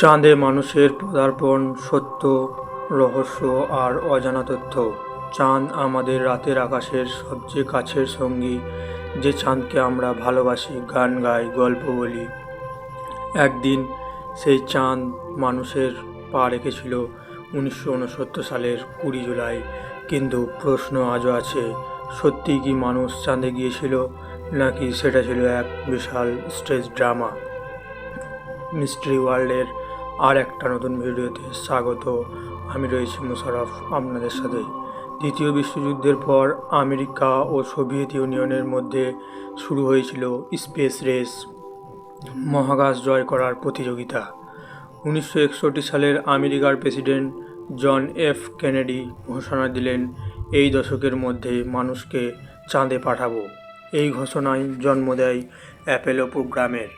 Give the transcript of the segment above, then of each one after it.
চাঁদে মানুষের পদার্পণ, সত্য, রহস্য আর অজানা তথ্য। চাঁদ আমাদের রাতের আকাশের সবচেয়ে কাছের সঙ্গী। যে চাঁদকে আমরা ভালোবাসি, গান গাই, গল্প বলি। একদিন সেই চাঁদ মানুষের পা রেখেছিল উনিশশো উনসত্তর সালের কুড়ি জুলাই। কিন্তু প্রশ্ন আজও আছে সত্যিই কি মানুষ চাঁদে গিয়েছিল, নাকি সেটা ছিল এক বিশাল স্টেজ ড্রামা? মিস্ট্রি ওয়ার্ল্ডের আর একটা নতুন ভিডিওতে স্বাগত। আমি রয়েছি মুশারফ আপনাদের সাথে। দ্বিতীয় বিশ্বযুদ্ধের পর আমেরিকা ও সোভিয়েত ইউনিয়নের মধ্যে শুরু হয়েছিল স্পেস রেস, মহাকাশ জয় করার প্রতিযোগিতা। উনিশশো একষট্টি সালের আমেরিকার প্রেসিডেন্ট জন এফ কেনেডি ঘোষণা দিলেন, এই দশকের মধ্যে মানুষকে চাঁদে পাঠাবো। এই ঘোষণায় জন্ম দেয় অ্যাপেলো প্রোগ্রামের।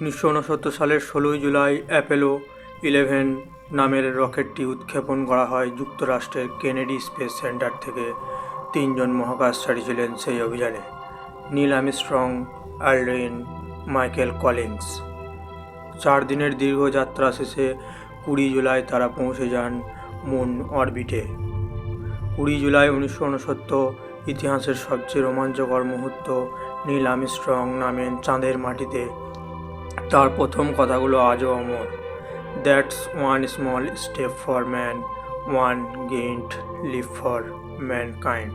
উনিশশো উনসত্তর সালের ষোলোই জুলাই অ্যাপেলো ইলেভেন নামের রকেটটি উৎক্ষেপণ করা হয় যুক্তরাষ্ট্রের কেনেডি স্পেস সেন্টার থেকে। তিনজন মহাকাশচারী ছিলেন সেই অভিযানে। Neil Armstrong Aldrin Michael Collins. চার দিনের দীর্ঘ যাত্রা শেষে কুড়ি জুলাই তারা পৌঁছে যান মুন অরবিটে। কুড়ি জুলাই উনিশশো উনসত্তর ইতিহাসের সবচেয়ে রোমাঞ্চকর মুহূর্ত নীল আর্মস্ট্রং নামেন চাঁদের মাটিতে তার প্রথম কথাগুলো আজও অমর। That's one small step for man one giant leap for mankind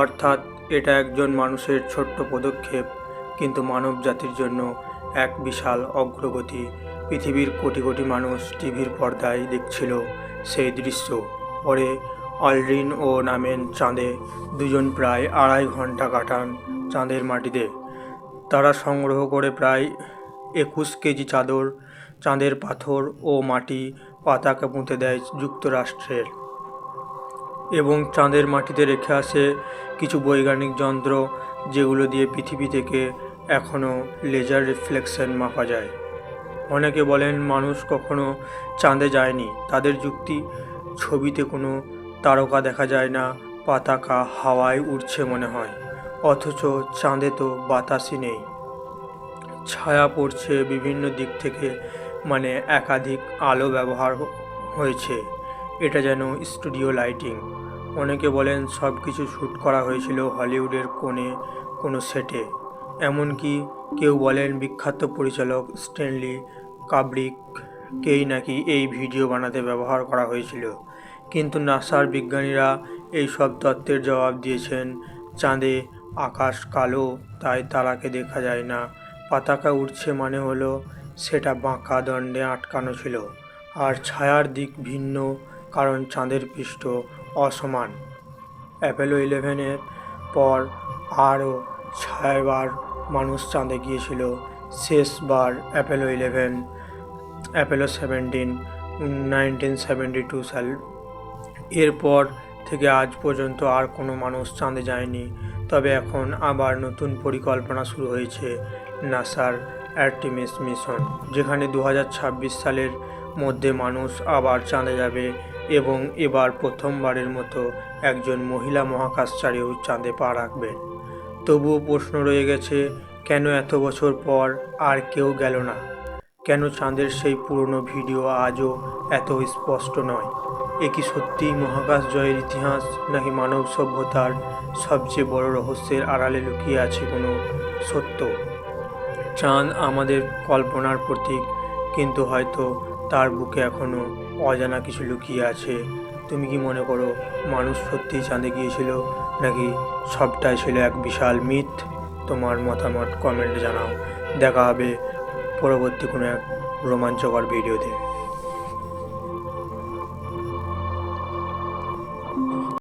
অর্থাৎ এটা একজন মানুষের ছোট্ট পদক্ষেপ, কিন্তু মানব জাতির জন্য এক বিশাল অগ্রগতি। পৃথিবীর কোটি কোটি মানুষ টিভির পর্দায় দেখছিল সেই দৃশ্য। পরে অলরিন ও নামেন চাঁদে দুজন প্রায় আড়াই ঘণ্টা কাটান চাঁদের মাটিতে। তারা সংগ্রহ করে প্রায় একুশ কেজি চাদর, চাঁদের পাথর ও মাটি পাতাকে পুঁতে দেয় যুক্তরাষ্ট্রের। এবং চাঁদের মাটিতে রেখে আসে কিছু বৈজ্ঞানিক যন্ত্র যেগুলো দিয়ে পৃথিবী থেকে এখনও লেজার রিফ্লেকশন মাপা যায়। অনেকে বলেন মানুষ কখনো চাঁদে যায়নি। তাদের যুক্তি, ছবিতে কোনো তারকা দেখা যায় না, পতাকা হাওয়ায় উড়ছে মনে হয়। অথচ চাঁদে তো বাতাসই নেই। ছায়া পড়ছে বিভিন্ন দিক থেকে মানে একাধিক আলো ব্যবহার হয়েছে। এটা যেন স্টুডিও লাইটিং। অনেকে বলেন সব কিছু শ্যুট করা হয়েছিল হলিউডের কোণে, কোনো সেটে। এমনকি কেউ বলেন বিখ্যাত পরিচালক স্ট্যানলি কাব্রিককেই নাকি এই ভিডিও বানাতে ব্যবহার করা হয়েছিল। কিন্তু নাসার বিজ্ঞানীরা এই সব তত্ত্বের জবাব দিয়েছেন, চাঁদে আকাশ কালো, তাই তারাকে দেখা যায় না। পতাকা উড়ছে মানে হলো সেটা বাঁকা দণ্ডে আটকানো ছিল। আর ছায়ার দিক ভিন্ন, কারণ চাঁদের পৃষ্ঠ অসমান। অ্যাপেলো ইলেভেনের পর আরও ছয়বার মানুষ চাঁদে গিয়েছিল। শেষবার Apollo eleven Apollo seventeen nineteen seventy two সাল। এরপর থেকে আজ পর্যন্ত আর কোনো মানুষ চাঁদে যায়নি। তবে এখন আবার নতুন পরিকল্পনা শুরু হয়েছে নাসার অ্যার্টিমিস মিশন, যেখানে দু হাজার ছাব্বিশ সালের মধ্যে মানুষ আবার চাঁদে যাবে এবং এবার প্রথমবারের মতো একজন মহিলা মহাকাশচারীও চাঁদে পা রাখবেন তবুও প্রশ্ন রয়ে গেছে, কেন এত বছর পর আর কেউ গেল না? কেন চাঁদের সেই পুরনো ভিডিও আজও এত স্পষ্ট নয়? এ কি সত্যিই মহাকাশ জয়ের ইতিহাস, নাকি মানব সভ্যতার সবচেয়ে বড় রহস্যের আড়ালে লুকিয়ে আছে কোনো সত্য? চাঁদ আমাদের কল্পনার প্রতীক, কিন্তু হয়তো তার বুকে এখনও অজানা কিছু লুকিয়ে আছে। তুমি কি মনে করো মানুষ সত্যিই চাঁদে গিয়েছিল, নাকি সবটাই ছিল এক বিশাল মিথ? তোমার মতামত কমেন্টে জানাও। দেখা হবে পরবর্তী কোনো এক রোমাঞ্চকর ভিডিওতে